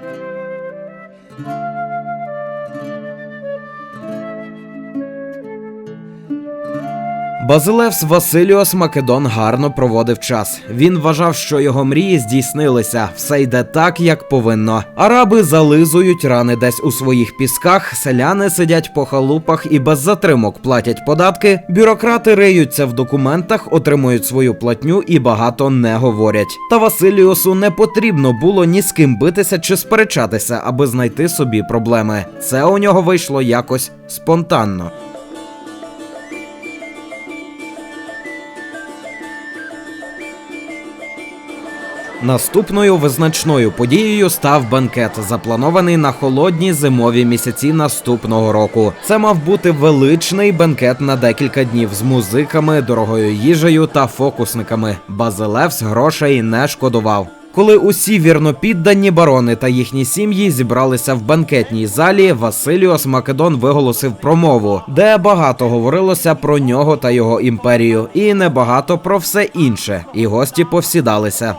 Música Базилевс Василіос Македон гарно проводив час. Він вважав, що його мрії здійснилися, все йде так, як повинно. Араби зализують рани десь у своїх пісках, селяни сидять по халупах і без затримок платять податки. Бюрократи риються в документах, отримують свою платню і багато не говорять. Та Василіосу не потрібно було ні з ким битися чи сперечатися, аби знайти собі проблеми. Це у нього вийшло якось спонтанно. Наступною визначною подією став банкет, запланований на холодні зимові місяці наступного року. Це мав бути величний банкет на декілька днів з музиками, дорогою їжею та фокусниками. Базилевс грошей не шкодував. Коли усі вірнопіддані барони та їхні сім'ї зібралися в банкетній залі, Василіос Македон виголосив промову, де багато говорилося про нього та його імперію, і небагато про все інше. І гості повсідалися.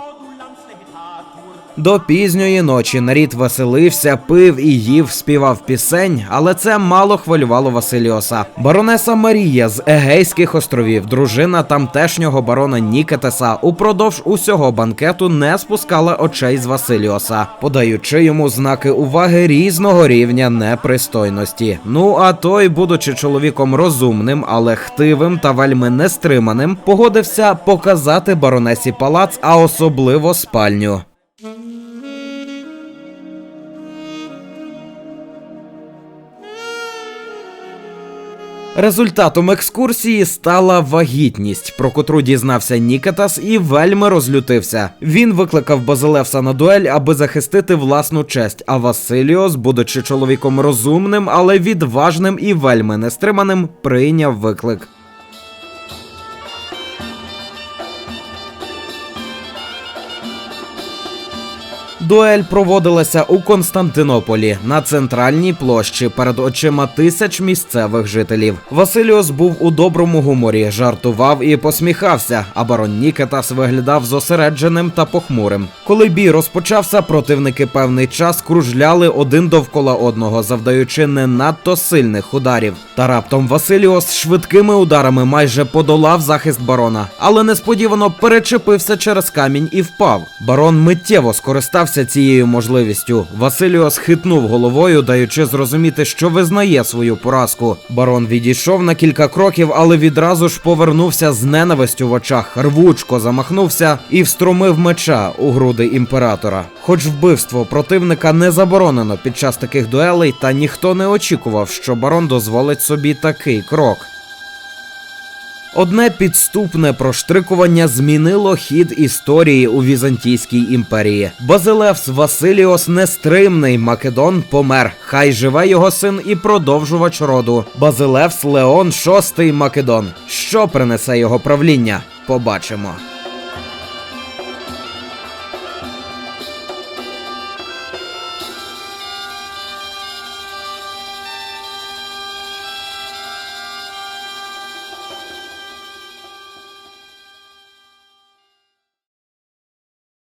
До пізньої ночі нарід веселився, пив і їв, співав пісень, але це мало хвилювало Василіоса. Баронеса Марія з Егейських островів, дружина тамтешнього барона Нікетеса, упродовж усього банкету не спускала очей з Василіоса, подаючи йому знаки уваги різного рівня непристойності. Ну а той, будучи чоловіком розумним, але хтивим та вельми нестриманим, погодився показати баронесі палац, а особливо спальню. Результатом екскурсії стала вагітність, про котру дізнався Нікатас і вельми розлютився. Він викликав Базилевса на дуель, аби захистити власну честь. А Василіос, будучи чоловіком розумним, але відважним і вельми нестриманим, прийняв виклик. Дуель проводилася у Константинополі на центральній площі перед очима тисяч місцевих жителів. Василіос був у доброму гуморі, жартував і посміхався, а барон Нікетас виглядав зосередженим та похмурим. Коли бій розпочався, противники певний час кружляли один довкола одного, завдаючи не надто сильних ударів. Та раптом Василіос швидкими ударами майже подолав захист барона, але несподівано перечепився через камінь і впав. Барон миттєво скористався цією можливістю. Василіос хитнув головою, даючи зрозуміти, що визнає свою поразку. Барон відійшов на кілька кроків, але відразу ж повернувся з ненавистю в очах, рвучко замахнувся і встромив меча у груди імператора. Хоч вбивство противника не заборонено під час таких дуелей, та ніхто не очікував, що барон дозволить собі такий крок. Одне підступне проштрикування змінило хід історії у Візантійській імперії. Базилевс Василіос нестримний Македон помер. Хай живе його син і продовжувач роду. Базилевс Леон VI Македон. Що принесе його правління? Побачимо.